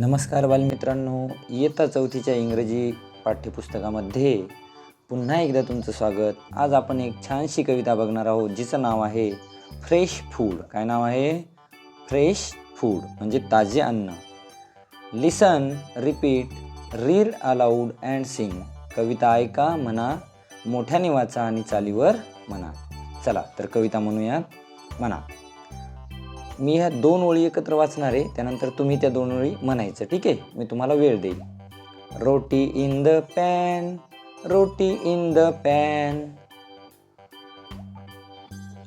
नमस्कार बालमित्रांनो इयत्ता चौथीच्या इंग्रजी पाठ्यपुस्तकामध्ये पुन्हा एकदा तुमचं स्वागत. आज आपण एक छानशी कविता बघणार आहोत जिचं नाव आहे फ्रेश फूड. काय नाव आहे? फ्रेश फूड म्हणजे ताजे अन्न. Listen repeat read aloud and sing. कविता ऐका म्हणा मोठ्याने वाचा आणि चालीवर म्हणा. चला तर कविता म्हणूयात. म्हणा. मी ह्या दोन ओळी एकत्र वाचणार आहे त्यानंतर तुम्ही त्या दोन ओळी म्हणायचं ठीक आहे? मी तुम्हाला वेळ देईल. Roti in the pan roti in the pan.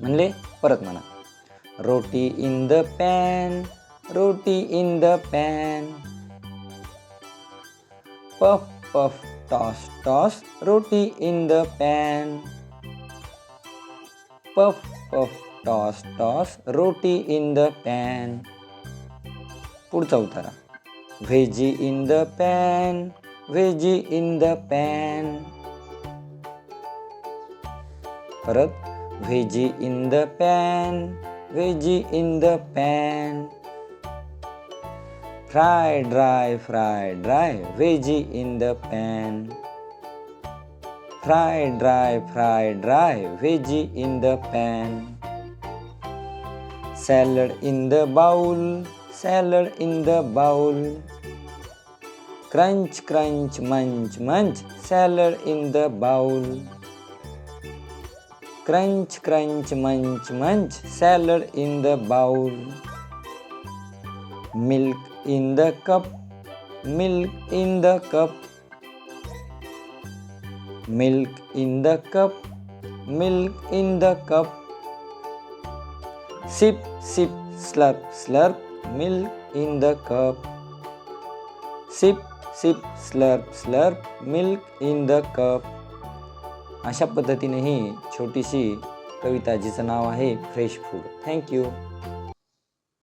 म्हणले? परत म्हणा. Roti in the pan roti in the pan. Puff puff toss toss roti in the pan. Puff puff toss toss roti in the pan. पुढचा उतारा. Veggie in the pan veggie in the pan. परत veggie in the pan veggie in the pan. Fry dry fry dry veggie in the pan. Fry dry fry dry veggie in the pan. Salad in the bowl salad in the bowl. Crunch crunch munch munch salad in the bowl. Crunch crunch munch munch salad in the bowl. Milk in the cup milk in the cup. Milk in the cup milk in the cup Sip, sip, slurp, slurp, milk in the cup. Sip, sip, slurp, slurp, milk in the cup. अशा पद्धतीने ही छोटीशी कविता जिचं नाव आहे fresh food thank you